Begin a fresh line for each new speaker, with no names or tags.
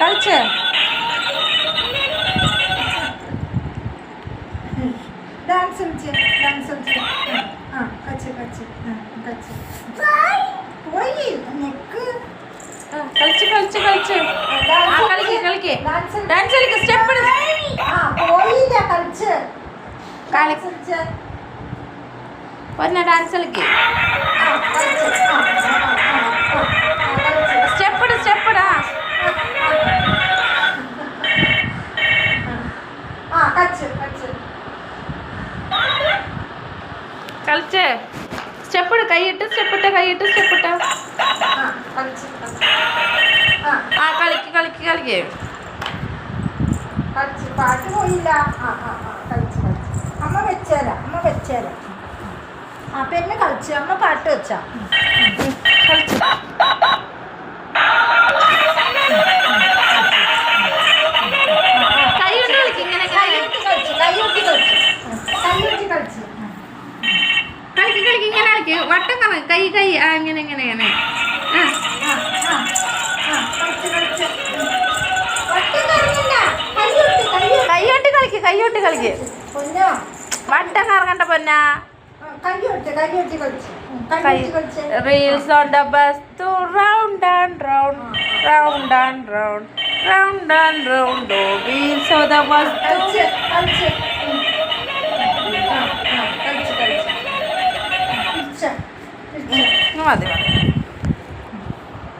കളിച്ച്?
ഡാൻസ് കളിച്ച്? ഡാൻസ് കളിച്ച്? ആ കച്ച് കച്ച് കച്ച് പോയി. നെക്ക്.
കളിച്ച് കളിച്ച് കളിച്ച്. കളിക്ക് കളിക്ക്
ഡാൻസ്
കളിക്ക്. സ്റ്റെപ്പ്
പോയില്ല കളിച്ച്.
കളി-
കളിച്ച്.
പൊന്ന ഡാൻസ് കളിക്ക്.
കളിച്ച്
സ്റ്റെപ്പ് കൈയിട്ട് സ്റ്റെപ്പ് ഇട്ട കൈയിട്ട് സ്റ്റെപ്പ് ഇട്ട
ആ
കളിക്ക് കളിക്ക് കളിക്ക്.
പാട്ട് പോയില്ല. അമ്മ വെച്ചേരാ അമ്മ വെച്ചേരാ. ആ പിന്നെ കളിച്ചു അമ്മ പാട്ട് വെച്ചാ.
കളിക്ക് വട്ടം കണക്ക് കൈ കൈ ആ
കളിച്ച് ഒട്ടും കറങ്ങില്ല കൈയൊട്ടി
കളിക്ക് കൈയോട്ടി കളിക്ക്. വട്ടം കറങ്ങണ്ട പൊന്നാ. Reels on the bus to round and round round and round round and round wheels on the bus ধন্যবাদ এবার